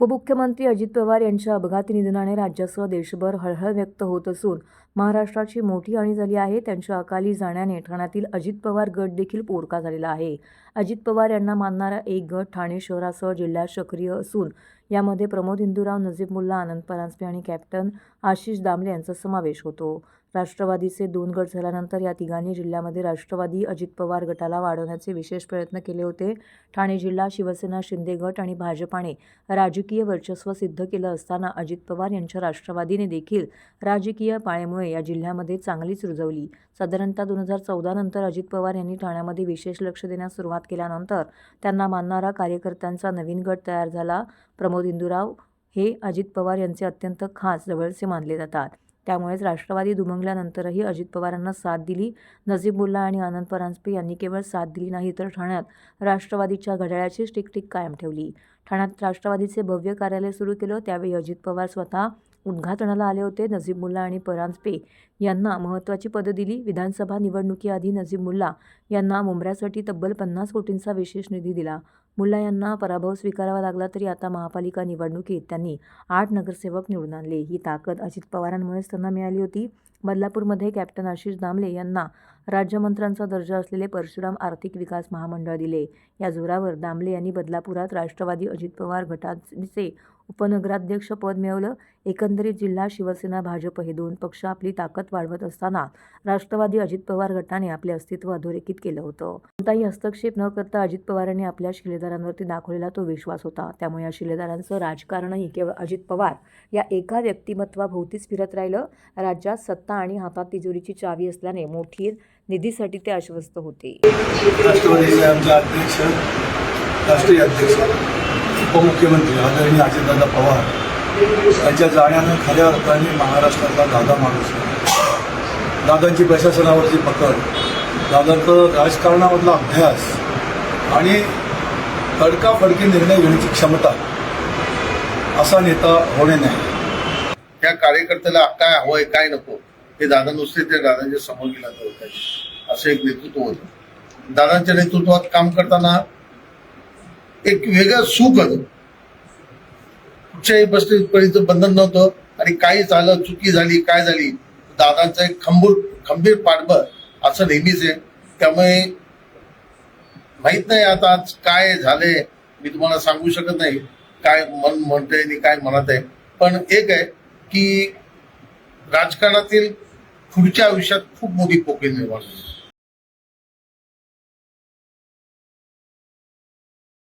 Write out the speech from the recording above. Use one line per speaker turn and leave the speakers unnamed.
उपमुख्यमंत्री अजित पवार यांच्या अपघाती निधनाने राज्यासह देशभर हळहळ व्यक्त होत असून महाराष्ट्राची मोठी हानी झाली आहे. त्यांच्या अकाली जाण्याने ठाण्यातील अजित पवार गट देखील पोरका झालेला आहे. अजित पवार यांना मानणारा एक गट ठाणे शहरासह जिल्ह्यात सक्रिय असून यामध्ये प्रमोद हिंदूराव नजीब मुल्ला आनंद परांजपे आणि कॅप्टन आशिष दामले यांचा समावेश होतो. राष्ट्रवादीचे दोन गट झाल्यानंतर या तिघांनी जिल्ह्यामध्ये राष्ट्रवादी अजित पवार गटाला वाढवण्याचे विशेष प्रयत्न केले होते. ठाणे जिल्हा शिवसेना शिंदे गट आणि भाजपाने राजकीय वर्चस्व सिद्ध केलं असताना अजित पवार यांच्या राष्ट्रवादीने देखील राजकीय पाळेमुळे या जिल्ह्यामध्ये चांगलीच रुजवली. साधारणतः दोन हजार चौदा नंतर अजित पवार यांनी ठाण्यामध्ये विशेष लक्ष देण्यास सुरुवात केल्यानंतर त्यांना मानणारा कार्यकर्त्यांचा नवीन गट तयार झाला. प्रमोद इंदुराव हे अजित पवार यांचे अत्यंत खास जवळचे मानले जातात. त्यामुळेच राष्ट्रवादी दुमंगल्यानंतरही अजित पवारांना साथ दिली. नजीबुल्ला आणि आनंद परांजपे यांनी केवळ साथ दिली नाही तर ठाण्यात राष्ट्रवादीच्या घड्याळाची टिकटिक कायम ठेवली. ठाण्यात राष्ट्रवादीचे भव्य कार्यालय सुरू केलं त्यावेळी अजित पवार स्वतः उद्घाटनाला आले होते नजीब मुल्ला आणि परांजपे यांना महत्त्वाची पदं दिली. विधानसभा निवडणुकीआधी नजीब मुल्ला यांना मुंबऱ्यासाठी तब्बल पन्नास कोटींचा विशेष निधी दिला. मुल्ला यांना पराभव स्वीकारावा लागला तरी आता महापालिका निवडणुकीत त्यांनी आठ नगरसेवक निवडून आणले. ही ताकद अजित पवारांमुळेच त्यांना मिळाली होती. बदलापूरमध्ये कॅप्टन आशिष दामले यांना राज्यमंत्र्यांचा दर्जा असलेले परशुराम आर्थिक विकास महामंडळ दिले. या जोरावर दामले यांनी बदलापुरात राष्ट्रवादी अजित पवार गटाचे उपनगराध्यक्ष पद मिळवलं. एकंदरीत जिल्हा शिवसेना भाजप हे दोन पक्ष आपली ताकद वाढवत असताना राष्ट्रवादी अजित पवार गटाने आपले अस्तित्व अधोरेखित केलं होतं. कोणताही हस्तक्षेप न करता अजित पवारांनी आपल्या शिलेदारांवरती दाखवलेला तो विश्वास होता. त्यामुळे या शिलेदारांचं राजकारणही केवळ अजित पवार या एका व्यक्तिमत्वाभोवतीच फिरत राहिलं. राज्यात सत्ता आणि हातात तिजोरीची चावी असल्याने मोठी निधीसाठी ते आश्वस्त होते.
राष्ट्रवादीचे आमचे अध्यक्ष राष्ट्रीय अध्यक्ष उपमुख्यमंत्री आदरणीय अजितदादा पवार यांच्या जाण्यानं खऱ्या अर्थाने महाराष्ट्रातला दादा माणूस. दादांची प्रशासनावरची पकड दादांचं राजकारणामधला अभ्यास आणि तडकाफडकी निर्णय घेण्याची क्षमता असा नेता होणे नाही.
त्या कार्यकर्त्याला काय हवंय काय नको? हे दादा नुसते त्या दादांच्या समोर गेला तर होतं असं एक नेतृत्व होतं. दादांच्या नेतृत्वात काम करताना एक वेगळं सुख होतं. कुठच्याही परिस्थितीपर्यंत बंधन नव्हतं आणि काही झालं चुकी झाली काय झाली दादांचं एक खंबूर खंबीर पाठबळ असं नेहमीच आहे. त्यामुळे माहीत नाही आता आज काय झालंय मी तुम्हाला सांगू शकत नाही काय मन म्हणतंय आणि काय म्हणत आहे. पण एक आहे की राजकारणातील पुढच्या आयुष्यात खूप मोठी पोकळी निर्माण